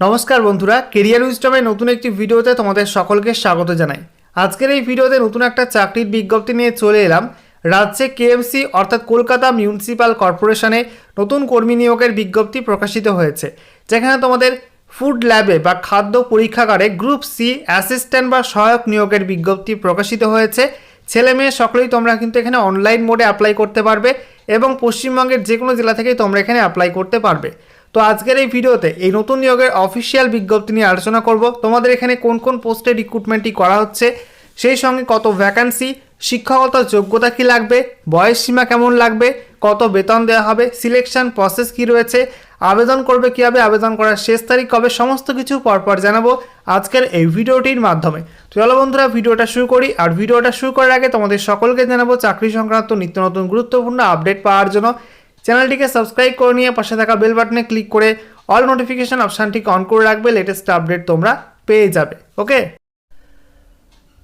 নমস্কার বন্ধুরা কেরিয়ার উইস্টমের নতুন একটি ভিডিওতে তোমাদের সকলকে স্বাগত জানাই। আজকের এই ভিডিওতে নতুন একটা চাকরির বিজ্ঞপ্তি নিয়ে চলে এলাম। রাজ্যে কেএমসি অর্থাৎ কলকাতা মিউনিসিপ্যাল কর্পোরেশনে নতুন কর্মী নিয়োগের বিজ্ঞপ্তি প্রকাশিত হয়েছে। যেখানে তোমাদের ফুড ল্যাবে বা খাদ্য পরীক্ষাগারে গ্রুপ সি অ্যাসিস্ট্যান্ট বা সহায়ক নিয়োগের বিজ্ঞপ্তি প্রকাশিত হয়েছে। ছেলে মেয়ে সকলেই তোমরা কিন্তু এখানে অনলাইন মোডে অ্যাপ্লাই করতে পারবে এবং পশ্চিমবঙ্গের যে কোনো জেলা থেকেই তোমরা এখানে অ্যাপ্লাই করতে পারবে। তো আজকের এই ভিডিওতে এই নতুন নিয়োগের অফিসিয়াল বিজ্ঞপ্তি নিয়ে আলোচনা করব। তোমাদের এখানে কোন কোন পোস্টে রিক্রুটমেন্টটি করা হচ্ছে, সেই সঙ্গে কত ভ্যাকান্সি শিক্ষাগত যোগ্যতা কি লাগবে, বয়স সীমা কেমন লাগবে, কত বেতন দেওয়া হবে সিলেকশন প্রসেস কি রয়েছে, আবেদন করবে কীভাবে, আবেদন করার শেষ তারিখ কবে, সমস্ত কিছু পরপর জানাব আজকের এই ভিডিওটির মাধ্যমে। তো চলো বন্ধুরা, ভিডিওটা শুরু করি। আর ভিডিওটা শুরু করার আগে তোমাদের সকলকে জানাব, চাকরি সংক্রান্ত নিত্য নতুন গুরুত্বপূর্ণ আপডেট পাওয়ার জন্য চ্যানেলটিকে সাবস্ক্রাইব করে নিয়ে পাশে থাকা বেল বাটনে ক্লিক করে অল নোটিফিকেশন অপশানটিকে অন করে রাখবে লেটেস্ট আপডেট তোমরা পেয়ে যাবে ওকে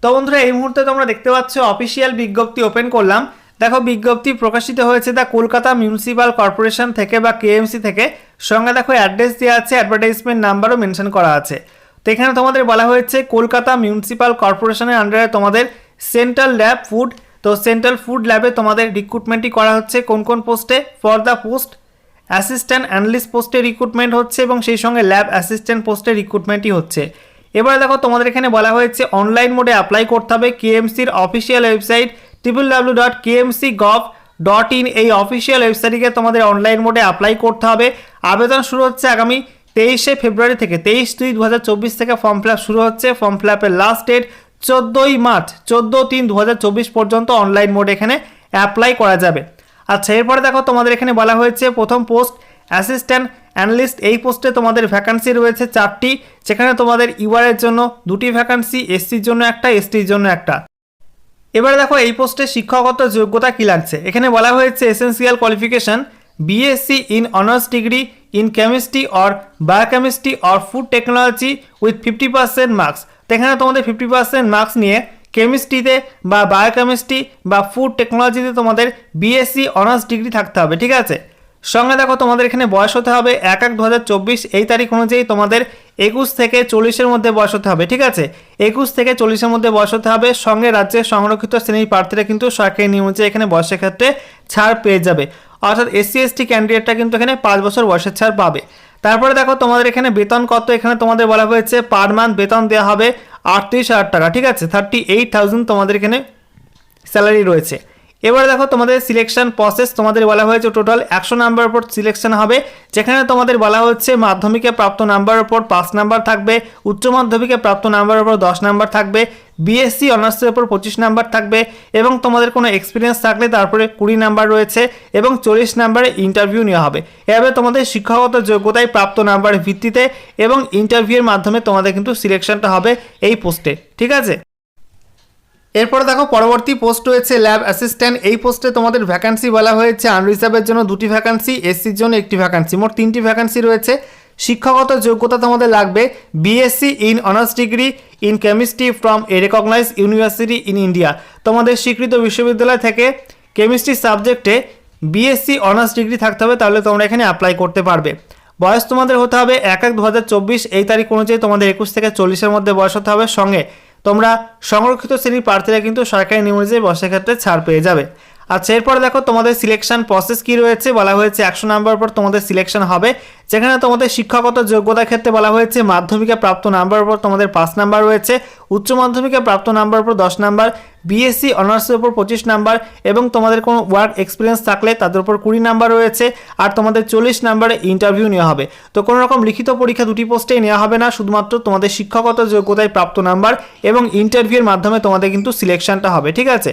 তো বন্ধুরা, এই মুহূর্তে তোমরা দেখতে পাচ্ছ অফিসিয়াল বিজ্ঞপ্তি ওপেন করলাম। দেখো, বিজ্ঞপ্তি প্রকাশিত হয়েছে দ্য কলকাতা মিউনিসিপ্যাল কর্পোরেশন থেকে বা কেএমসি থেকে। সঙ্গে দেখো অ্যাড্রেস দেওয়া আছে অ্যাডভার্টাইজমেন্ট নাম্বারও মেনশন করা আছে। তো এখানে তোমাদের বলা হয়েছে, কলকাতা মিউনিসিপ্যাল কর্পোরেশনের আন্ডারে তোমাদের সেন্ট্রাল ল্যাব ফুড তো সেন্ট্রাল ফুড ল্যাবে তোমাদের রিক্রুটমেন্টই করা হচ্ছে। কোন কোন পোস্টে for the post assistant analyst পোস্টে রিক্রুটমেন্ট হচ্ছে এবং সেই সঙ্গে ল্যাব অ্যাসিস্ট্যান্ট পোস্টে রিক্রুটমেন্টই হচ্ছে। এবারে দেখো, তোমাদের এখানে বলা হয়েছে অনলাইন মোডে অ্যাপ্লাই করতে হবে। কেএমসির official website triple W dot KMC gov dot in এই অফিসিয়াল ওয়েবসাইটে তোমাদের অনলাইন মোডে অ্যাপ্লাই করতে হবে। আবেদন শুরু হচ্ছে আগামী তেইশে ফেব্রুয়ারি থেকে। তেইশ দুই দু থেকে ফর্ম ফিল শুরু হচ্ছে। ফর্ম ফিল লাস্ট ডেট চোদ্দোই মার্চ, চোদ্দ তিন দু পর্যন্ত অনলাইন মোডে এখানে অ্যাপ্লাই করা যাবে। আচ্ছা এরপরে দেখো তোমাদের এখানে বলা হয়েছে, প্রথম পোস্ট অ্যাসিস্ট্যান্ট অ্যানালিস্ট এই পোস্টে তোমাদের ভ্যাকান্সি রয়েছে চারটি যেখানে তোমাদের ইউআরের জন্য দুটি ভ্যাকান্সি এসসির জন্য একটা এসটির জন্য একটা। এবারে দেখো এই পোস্টে শিক্ষাগত যোগ্যতা কি লাগছে? এখানে বলা হয়েছে essential qualification BSc in honours degree in chemistry or biochemistry or food technology with fifty percent marks এখানে তোমাদের ফিফটি পার্সেন্ট মার্কস নিয়ে কেমিস্ট্রিতে বা বায়োকেমিস্ট্রি বা ফুড টেকনোলজিতে তোমাদের বিএসসি অনার্স ডিগ্রি থাকতে হবে, ঠিক আছে? সঙ্গে দেখো তোমাদের এখানে বয়স হতে হবে এক এক দু এই তারিখ অনুযায়ী তোমাদের একুশ থেকে চল্লিশের মধ্যে বয়স হতে হবে, ঠিক আছে? একুশ থেকে চল্লিশের মধ্যে বয়স হতে হবে, সঙ্গে রাজ্যের সংরক্ষিত শ্রেণির প্রার্থীরা কিন্তু সরকারি নিয়ম অনুযায়ী এখানে বয়সের ক্ষেত্রে ছাড় পেয়ে যাবে। অর্থাৎ এসসি এসটি ক্যান্ডিডেটটা কিন্তু এখানে পাঁচ বছর বয়সের ছাড় পাবে। তারপরে দেখো তোমাদের এখানে বেতন কত? এখানে তোমাদের বলা হয়েছে পার মান্থ বেতন দেওয়া হবে আটত্রিশ হাজার টাকা, ঠিক আছে? থার্টি এইট থাউজেন্ড তোমাদের এখানে স্যালারি রয়েছে। এবারে দেখো তোমাদের সিলেকশন প্রসেস তোমাদের বলা হয়েছে টোটাল একশো নাম্বার উপর সিলেকশন হবে। যেখানে তোমাদের বলা হচ্ছে মাধ্যমিকে প্রাপ্ত নাম্বার উপর পাঁচ নাম্বার থাকবে, উচ্চ মাধ্যমিকে প্রাপ্ত নাম্বার উপর দশ নাম্বার থাকবে বিএসসি অনার্সের উপর পঁচিশ নাম্বার থাকবে এবং তোমাদের কোনো এক্সপিরিয়েন্স থাকলে তারপরে কুড়ি নাম্বার রয়েছে এবং চল্লিশ নাম্বারে ইন্টারভিউ নেওয়া হবে। এভাবে তোমাদের শিক্ষাগত যোগ্যতায় প্রাপ্ত নাম্বারের ভিত্তিতে এবং ইন্টারভিউয়ের মাধ্যমে তোমাদের কিন্তু সিলেকশনটা হবে এই পোস্টে ঠিক আছে? এরপরে দেখো, পরবর্তী পোস্ট রয়েছে ল্যাব অ্যাসিস্ট্যান্ট এই পোস্টে তোমাদের ভ্যাকান্সি বলা হয়েছে। আনরিজার্ভের জন্য দুটি ভ্যাকান্সি এসসির জন্য একটি ভ্যাকান্সি মোট তিনটি ভ্যাকান্সি রয়েছে। শিক্ষাগত যোগ্যতা তোমাদের লাগবে। BSc in honours degree in chemistry from a recognise university in India তোমাদের স্বীকৃত বিশ্ববিদ্যালয় থেকে কেমিস্ট্রি সাবজেক্টে বিএসসি অনার্স ডিগ্রি থাকতে হবে, তাহলে তোমরা এখানে অ্যাপ্লাই করতে পারবে। বয়স তোমাদের হতে হবে এক এক দু এই তারিখ অনুযায়ী তোমাদের একুশ থেকে চল্লিশের মধ্যে বয়স হতে হবে। সঙ্গে তোমরা সংরক্ষিত শ্রেণির প্রার্থীরা কিন্তু সরকারি নিয়ম অনুযায়ী ক্ষেত্রে ছাড় পেয়ে যাবে। আচ্ছা এরপরে দেখো তোমাদের সিলেকশন প্রসেস কি রয়েছে? বলা হয়েছে একশো নাম্বার পর তোমাদের সিলেকশন হবে, যেখানে তোমাদের শিক্ষাগত যোগ্যতার ক্ষেত্রে বলা হয়েছে মাধ্যমিকে প্রাপ্ত নাম্বার উপর তোমাদের পাঁচ নাম্বার রয়েছে, উচ্চ মাধ্যমিকে প্রাপ্ত নাম্বার উপর দশ নাম্বার বিএসসি অনার্সের উপর পঁচিশ নাম্বার এবং তোমাদের কোনো ওয়ার্ক এক্সপিরিয়েন্স থাকলে তাদের উপর কুড়ি নাম্বার রয়েছে আর তোমাদের চল্লিশ নাম্বারে ইন্টারভিউ নেওয়া হবে। তো কোনো রকম লিখিত পরীক্ষা দুটি পোস্টেই নেওয়া হবে না, শুধুমাত্র তোমাদের শিক্ষাগত যোগ্যতায় প্রাপ্ত নাম্বার এবং ইন্টারভিউয়ের মাধ্যমে তোমাদের কিন্তু সিলেকশনটা হবে, ঠিক আছে?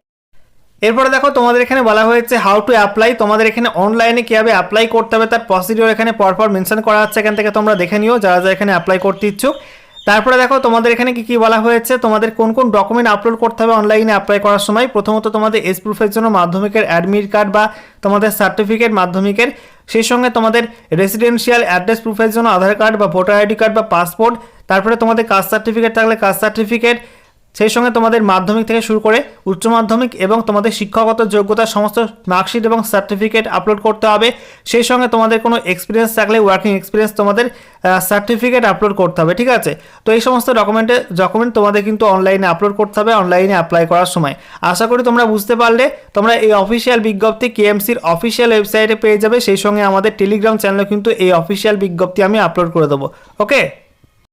এরপরে দেখো, তোমাদের এখানে বলা হয়েছে হাউ টু অ্যাপ্লাই তোমাদের এখানে অনলাইনে কীভাবে অ্যাপ্লাই করতে হবে, তার প্রসিডিওর এখানে পরপর মেনশন করা হচ্ছে এখান থেকে তোমরা দেখে নিও, যারা যারা এখানে অ্যাপ্লাই করতে ইচ্ছুক। তারপরে দেখো, তোমাদের এখানে কি কি বলা হয়েছে, তোমাদের কোন কোন ডকুমেন্ট আপলোড করতে হবে অনলাইনে অ্যাপ্লাই করার সময়। প্রথমত তোমাদের এস প্রুফের জন্য মাধ্যমিকের অ্যাডমিট কার্ড বা তোমাদের সার্টিফিকেট মাধ্যমিকের, সেই সঙ্গে তোমাদের রেসিডেন্সিয়াল অ্যাড্রেস প্রুফের জন্য আধার কার্ড বা ভোটার আইডি কার্ড বা পাসপোর্ট তারপরে তোমাদের কাস্ট সার্টিফিকেট থাকলে কাস্ট সার্টিফিকেট সেই সঙ্গে তোমাদের মাধ্যমিক থেকে শুরু করে উচ্চ মাধ্যমিক এবং তোমাদের শিক্ষাগত যোগ্যতার সমস্ত মার্কশিট এবং সার্টিফিকেট আপলোড করতে হবে। সেই সঙ্গে তোমাদের কোনো এক্সপিরিয়েন্স থাকলে ওয়ার্কিং এক্সপিরিয়েন্স তোমাদের সার্টিফিকেট আপলোড করতে হবে, ঠিক আছে? তো এই সমস্ত ডকুমেন্টে ডকুমেন্ট তোমাদের কিন্তু অনলাইনে আপলোড করতে হবে অনলাইনে অ্যাপ্লাই করার সময়। আশা করি তোমরা বুঝতে পারলে। তোমরা এই অফিসিয়াল বিজ্ঞপ্তি কেএমসির অফিসিয়াল ওয়েবসাইটে পেয়ে যাবে। সেই সঙ্গে আমাদের টেলিগ্রাম চ্যানেলে কিন্তু এই অফিসিয়াল বিজ্ঞপ্তি আমি আপলোড করে দেবো ওকে